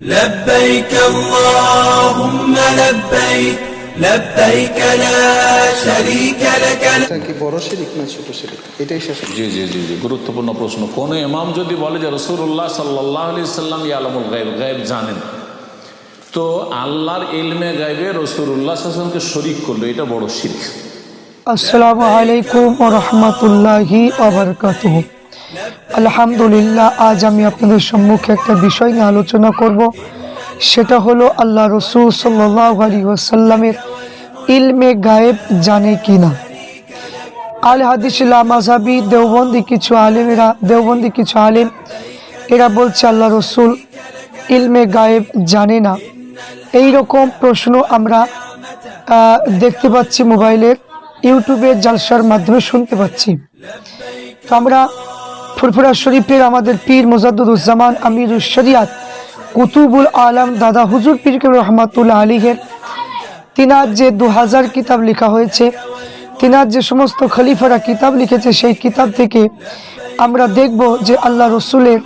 لبيك اللهم لبيك لبيك لا شريك لك এটা কি বড় শিরিক না ছোট শিরিক এটাই শেষ জি জি জি জি গুরুত্বপূর্ণ প্রশ্ন কোন ইমাম যদি বলে যে রসুল্লাহ সাল্লাহ আলি সাল্লাম ইয়ালামুল গায়েব গায়েব জানেন তো আল্লাহর ইলমে গাইবে রসুল্লাহ সাল্লামকে শরিক করলো এটা বড় শির্ক আসসালামু আলাইকুম ও রহমতুল্লাহি আবরকাতুহ আলহামদুলিল্লাহ, আজ আমি আপনাদের সম্মুখে একটা বিষয় নিয়ে আলোচনা করব। সেটা হলো আল্লাহ রসুল সাল্লাহ আলী ওসাল্লামের ইলমে গায়েব জানে কি না আল হাদিসিল্লা মাঝাবি দেওবন্দি কিছু আলেমেরা, দেওবন্দি কিছু আলেম, এরা বলছে আল্লাহ রসুল ইলমে গায়েব জানে না। এই রকম প্রশ্ন আমরা দেখতে পাচ্ছি মোবাইলের ইউটিউবের জালসার মাধ্যমে শুনতে পাচ্ছি। তো আমরা ফুরফুরা শরীফের আমাদের পীর মোজাদ্দুজ্জামান আমিরুল শরিয়াত কুতুবুল আলম দাদা হুজুর পীর রহমাতুল্লাহ আলীহের। তিনার যে দু হাজার কিতাব লেখা হয়েছে, তিনার যে সমস্ত খলিফারা কিতাব লিখেছে, সেই কিতাব থেকে আমরা দেখব যে আল্লাহ রসুলের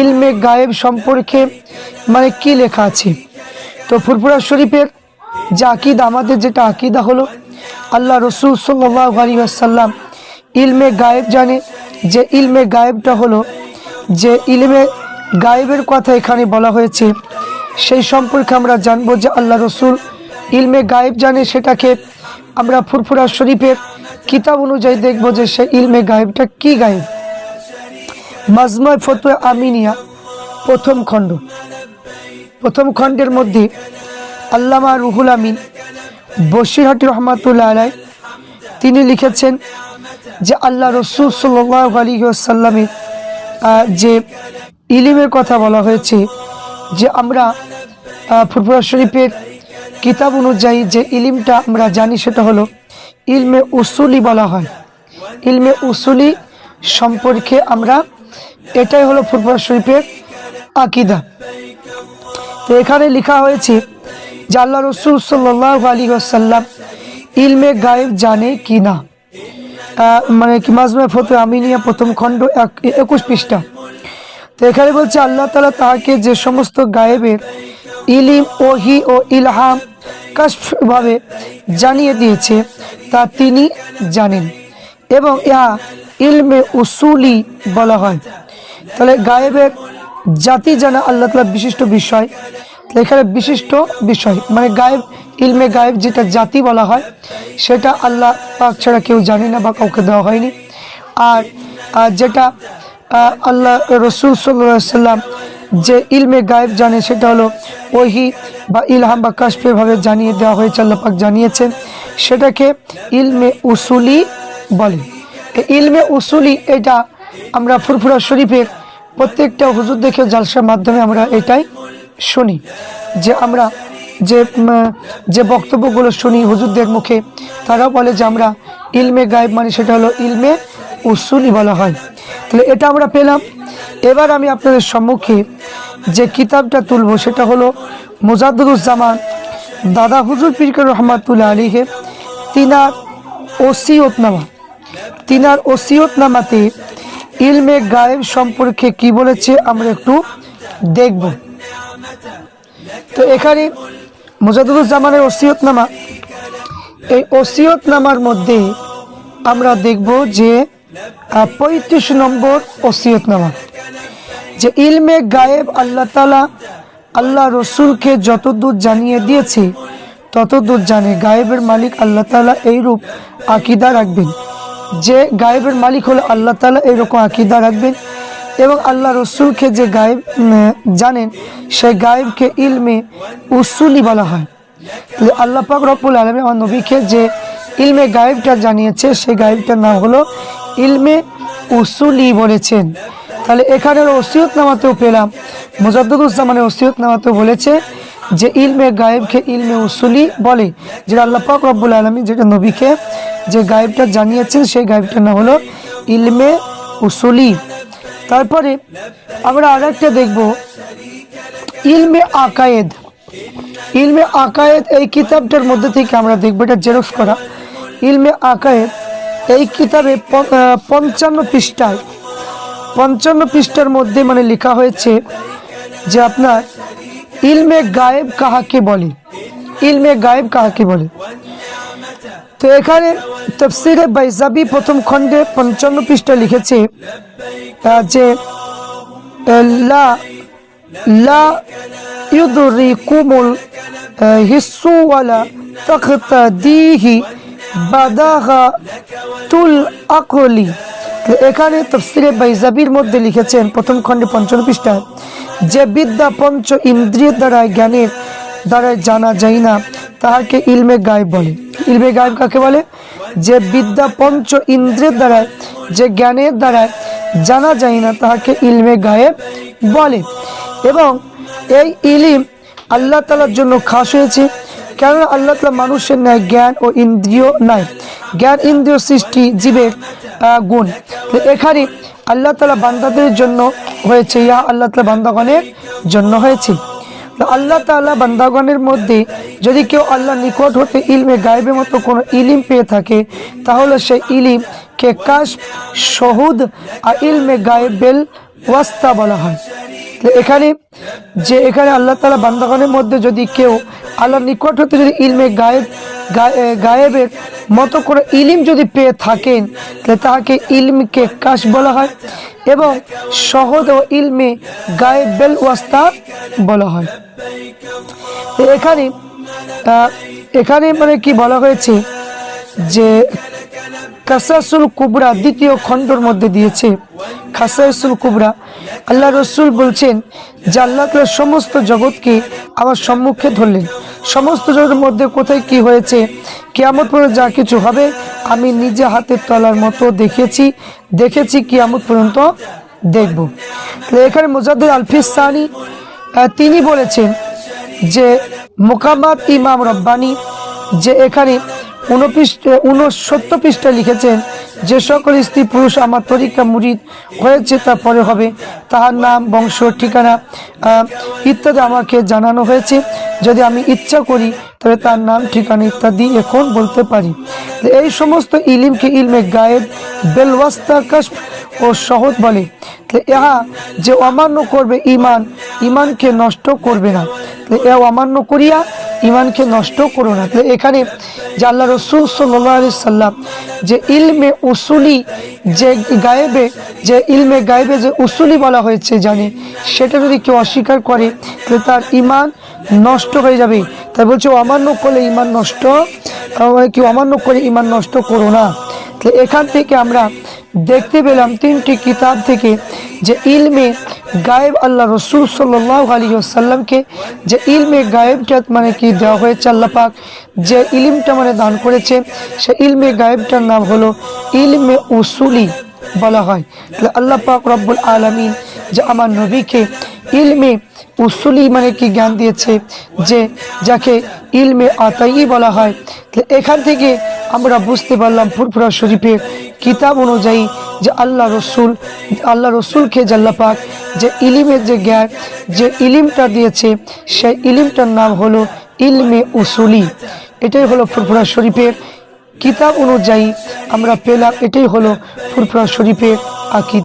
ইলমে গায়েব সম্পর্কে মানে কি লেখা আছে। তো ফুরফুরা শরীফের যে আকিদা, আমাদের যেটা আকিদা হলো, আল্লাহ রসুল সাল্লাহ আলী আসাল্লাম ইলমে গায়েব জানে যে ইলমে গায়েবটা হলো, যে ইলমে গায়েবের কথা এখানে বলা হয়েছে, সেই সম্পর্কে আমরা জানব যে আল্লাহ রসুল ইলমে গায়েব জানে সেটাকে। আমরা ফুরফুরা শরীফের কিতাব অনুযায়ী দেখব যে সে ইলমে গায়েবটা কি গায়েব। মাজময় ফতুয়া আমিনিয়া, প্রথম খণ্ড। প্রথম খণ্ডের মধ্যে আল্লামা রুহুল আমিন বসিরহাটি রহমাতুল্লাহ আলাই তিনি লিখেছেন যে আল্লাহ রসুল সাল্লাহ আলী আসাল্লামের যে ইলিমের কথা বলা হয়েছে, যে আমরা ফুরফুরা শরীফের কিতাব অনুযায়ী যে ইলিমটা আমরা জানি সেটা হলো ইলমে উসুলি বলা হয়। ইলমে উসুলি সম্পর্কে আমরা এটাই হলো ফুরফুরা শরীফের আকিদা। তো এখানে লেখা হয়েছে যে আল্লাহ রসুল সাল্লাহ আলী আসাল্লাম ইলমে গায়েব জানে কি না। মানে কি মাজমে ফতে আমিনিয়া প্রথম খণ্ড এক- একুশ পৃষ্ঠা। তো এখানে বলছে, আল্লাহ তালা তাহাকে যে সমস্ত গায়েবের ইলিম, ওহি ও ইলহাম কাশভাবে জানিয়ে দিয়েছে, তা তিনি জানেন এবং ইহা ইলমে উসুলি বলা হয়। তাহলে গায়েবের জাতি জানা আল্লাহ তালা বিশিষ্ট বিষয় এখানে বিশিষ্ট বিষয় মানে গায়েব, ইলমে গায়েব যেটা জাতি বলা হয়, সেটা আল্লাহ পাক ছাড়া কেউ জানে না বা কাউকে দেওয়া হয়নি। আর যেটা আল্লাহ রসুল সাল্লাম যে ইলমে গায়েব জানে, সেটা হলো ওহি বা ইলহাম বা কাশফেভাবে জানিয়ে দেওয়া হয়েছে, আল্লাহ পাক জানিয়েছেন। সেটাকে ইলমে উসুলি বলে। ইলমে উসুলি, এটা আমরা ফুরফুরা শরীফের প্রত্যেকটা হুজুর দেখে জালসার মাধ্যমে আমরা এটাই শুনি। যে আমরা যে যে বক্তব্যগুলো শুনি হুজুরদের মুখে, তারাও বলে যে আমরা ইলমে গায়েব মানে সেটা হলো ইলমে উসুলি বলা হয়। তাহলে এটা আমরা পেলাম। এবার আমি আপনাদের সম্মুখে যে কিতাবটা তুলব, সেটা হলো মুজাদ্দুজ্জামান দাদা হুজুর পীরকে রহমাতুল্লাহ আলীহে তিনার ওসিয়তনামা। তিনার ওসিয়তনামাতে ইলমে গায়েব সম্পর্কে কি বলেছে আমরা একটু দেখব। তো এখানে মুজাদুজ্জামানের ওসিয়তনামা। এই ওসিয়তনামার মধ্যে আমরা দেখব যে পঁয়ত্রিশ নম্বর ওসিয়তনামা। যে ইলমে গায়েব আল্লাহ তালা আল্লাহ রসুলকে যতদূর জানিয়ে দিয়েছে, ততদূর জানে গায়েবের মালিক আল্লাহ তালা এইরূপ আকিদা রাখবেন। যে গায়েবের মালিক হলো আল্লাহ তালা এইরকম আকিদা রাখবেন। এবং আল্লাহ রসুলকে যে গায়েব জানেন, সেই গায়েবকে ইলমে উসুলি বলা হয়। আল্লাহ পাক রব্বুল আলমী আমার নবীকে যে ইলমে গায়েবটা জানিয়েছে, সেই গায়েবটার নাম হলো ইলমে উসুলি বলেছেন। তাহলে এখানের ওসিয়ত নামাতেও পেলাম মুজাদ্দুজ্জামানের ওসিয়ত নামাতেও বলেছে যে ইলমে গায়েবকে ইলমে উসুলি বলে, যেটা আল্লাহ পাক রব্বুল আলমী যেটা নবীকে যে গায়েবটা জানিয়েছেন, সেই গায়েবটার নাম হলো ইলমে উসুলি। তারপরে আমরা আর আরেকটা দেখব। ইলমে আকায়েদ। ইলমে আকায়েদ এই কিতাবটার মধ্যে থেকে আমরা দেখব, এটা জেরক্স করা। ইলমে আকায়েদ এই কিতাবে পঞ্চান্ন পৃষ্ঠায়, পঞ্চান্ন পৃষ্ঠার মধ্যে মানে লেখা হয়েছে যে আপনার ইলমে গায়েব কাহাকে বলে? ইলমে গায়েব কাহাকে বলে? তো এখানে তফসিরে বাইজাবি প্রথম খণ্ডে পঞ্চান্ন পৃষ্ঠা লিখেছে যে এখানে বাইজাবির মধ্যে লিখেছেন প্রথম খণ্ডে পঞ্চান্ন পৃষ্ঠায়, যে বিদ্যা পঞ্চ ইন্দ্রিয় দ্বারা জ্ঞানের দ্বারা জানা যায় না, তাহাকে ইলমে গায়েব বলে। ইলমে গায়েব কাকে বলে? যে বিদ্যা পঞ্চ ইন্দ্রিয়ের দ্বারা যে জ্ঞানের দ্বারা জানা যায় না, তাহাকে ইলমে গায়েব বলে। এবং এই ইলিম আল্লাহ তালার জন্য খাস হয়েছে, কেননা আল্লাহ তালা মানুষের ন্যায় জ্ঞান ও ইন্দ্রিয় নাই। জ্ঞান, ইন্দ্রিয় সৃষ্টি জীবের গুণ। এখানে আল্লাহ তালা বান্দাদের জন্য হয়েছে ইয়া আল্লাহ তালা বান্দাগণের জন্য হয়েছে। আল্লাহ তাআলা বান্দাগণের মধ্যে যদি কেউ আল্লাহ নিকট হতে ইলমে গায়েবের মতো কোনো ইলিম পেয়ে থাকে, তাহলে সেই ইলিমকে কাশ শহুদ আর ইলমে গায়েবেল ওয়াস্তা বলা হয়। এখানে যে এখানে আল্লাহ তালা বান্দাগণের মধ্যে যদি কেউ আল্লাহর নিকট হতে যদি ইলমে গায়েব, গায়ে- গায়েবের মতো করে ইলিম যদি পেয়ে থাকেন, তাহলে তাহাকে ইলমকে কাশ বলা হয় এবং সহদ ও ইলমে গায়েব বেল ওয়াস্তা বলা হয়। এখানে এখানে মানে কি বলা হয়েছে যে কাসাসুল কুবরা দ্বিতীয় খণ্ডর মধ্যে দিয়েছে খাসাইসুল কুবরা। আল্লাহ রসুল বলছেন, যে আল্লাহ সমস্ত জগৎকে আমার সম্মুখে ধরলেন। সমস্ত জগতের মধ্যে কোথায় কি হয়েছে? কেয়ামত পর্যন্ত যা কিছু হবে, আমি নিজে হাতের তলার মতো দেখেছি। দেখেছি, কেয়ামত পর্যন্ত দেখব। এখানে মুজাদ্দিদ আলফিস সানি তিনি বলেছেন যে মোকামাত ইমাম রব্বানি, যে এখানে উনসত্তর পৃষ্ঠা লিখেছেন, যে সকল স্ত্রী পুরুষ আমার তরিকা মুরিদ হয়েছে তা পরে হবে। তাহার নাম, বংশ, ঠিকানা ইত্যাদি আমাকে জানানো হয়েছে। যদি আমি ইচ্ছা করি, তবে তার নাম, ঠিকানা ইত্যাদি এখন বলতে পারি। এই সমস্ত ইলিমকে ইলমে গায়েব, বেলওয়াস্তা, কাশফ ও সহজ বলে। ইহা যে অমান্য করবে ইমান, ইমানকে নষ্ট করবে না। এ অমান্য করিয়া ইমানকে নষ্ট করো না। এখানে যে আল্লাহ রসুল সাল্লাহ আলি সাল্লাম যে ইলমে উসুলি যে গায়েবে, যে ইলমে গায়েবে যে উসুলি বলা হয়েছে জানে, সেটা যদি কেউ অস্বীকার করে, তাহলে তার ইমান নষ্ট হয়ে যাবে। তাই বলছে অমান্য করলে ইমান নষ্ট কেউ অমান্য করে ইমান নষ্ট করো না। এখান থেকে আমরা দেখতে পেলাম তিনটি কিতাব থেকে যে ইলমে গায়েব আল্লাহ রসুল সাল্লাহ আলী সাল্লামকে যে ইলমে গায়েবটা মানে কি দেওয়া হয়েছে আল্লাহ পাক, যে ইলিমটা মানে দান করেছে, সে ইলমে গায়েবটার নাম হলো ইলমে উসুলি বলা হয়। তাহলে আল্লাহ পাক রব্বুল আলমিন যে আমার নবীকে ইলমে উসুলি মানে কি জ্ঞান দিয়েছে, যে যাকে ইলমে আতাই বলা হয়। এখান থেকে আমরা বুঝতে পারলাম ফুরফুরা শরীফের কিতাব অনুযায়ী যে আল্লাহ রসুল, আল্লাহ রসুলকে জাল্লা পাক যে ইলিমের যে জ্ঞান, যে ইলিমটা দিয়েছে, সেই ইলিমটার নাম হলো ইলমে উসুলি। এটাই হলো ফুরফুরা শরীফের কিতাব অনুযায়ী আমরা পেলাম, এটাই হলো ফুরফুরা শরীফের আকিদ।